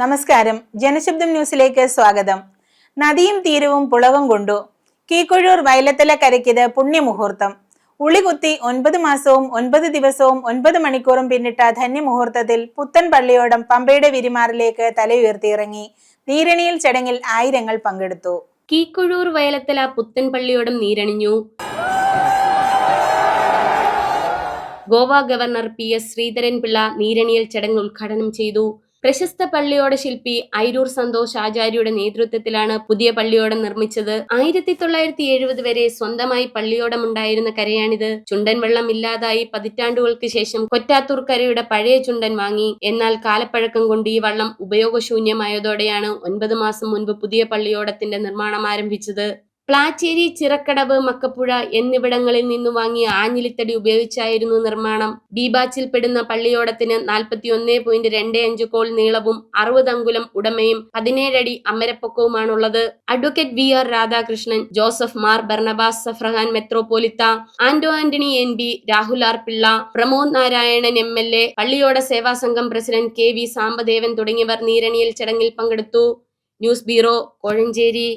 നമസ്കാരം. ജനശബ്ദം ന്യൂസിലേക്ക് സ്വാഗതം. നദിയും തീരവും പുളകം കൊണ്ടു കീക്കൊഴൂർ വയലത്തല കരയ്ക്കിത് പുണ്യമുഹൂർത്തം. ഉളികുത്തി ഒൻപത് മാസവും ഒൻപത് ദിവസവും ഒൻപത് മണിക്കൂറും പിന്നിട്ട ധന്യമുഹൂർത്തത്തിൽ പുത്തൻ പള്ളിയോടം പമ്പയുടെ വിരിമാറിലേക്ക് തലയുയർത്തിയിറങ്ങി നീരണിയിൽ ചടങ്ങിൽ ആയിരങ്ങൾ പങ്കെടുത്തു. കീക്കുഴൂർ വയലത്തല പുത്തൻ പള്ളിയോടം നീരണിഞ്ഞു. Goa governor P S Sreedharan Pillai നീരണിയൽ ചടങ്ങ് ഉദ്ഘാടനം ചെയ്തു. പ്രശസ്ത പള്ളിയോട ശില്പി ഐരൂർ സന്തോഷ് ആചാര്യയുടെ നേതൃത്വത്തിലാണ് പുതിയ പള്ളിയോടം നിർമ്മിച്ചത്. ആയിരത്തി തൊള്ളായിരത്തി എഴുപത് വരെ സ്വന്തമായി പള്ളിയോടമുണ്ടായിരുന്ന കരയാണിത്. ചുണ്ടൻ വെള്ളം ഇല്ലാതായി പതിറ്റാണ്ടുകൾക്ക് ശേഷം കൊറ്റാത്തൂർ കരയുടെ പഴയ ചുണ്ടൻ വാങ്ങി. എന്നാൽ കാലപ്പഴക്കം കൊണ്ട് ഈ വള്ളം ഉപയോഗശൂന്യമായതോടെയാണ് ഒൻപത് മാസം മുൻപ് പുതിയ പള്ളിയോടത്തിന്റെ നിർമ്മാണം ആരംഭിച്ചത്. പ്ലാച്ചേരി ചിറക്കടവ് മക്കപ്പുഴ എന്നിവിടങ്ങളിൽ നിന്നു വാങ്ങിയ ആഞ്ഞിലിത്തടി ഉപയോഗിച്ചായിരുന്നു നിർമ്മാണം. ബീബാച്ചിൽ പെടുന്ന പള്ളിയോടത്തിന് നാൽപ്പത്തി ഒന്നേ പോയിന്റ് രണ്ട് അഞ്ച് കോൾ നീളവും അറുപത് അങ്കുലം ഉടമയും പതിനേഴടി അമരപ്പൊക്കവുമാണുള്ളത്. Advocate V R Radhakrishnan Joseph Mar Barnabas suffragan Metropolitha Anto Antony N B Rahul R Pillai Pramod Narayanan M L A Palliyoda Seva Sangham president K V Sambadevan തുടങ്ങിയവർ നീരണിയിൽ ചടങ്ങിൽ പങ്കെടുത്തു. News bureau Kozhencherry.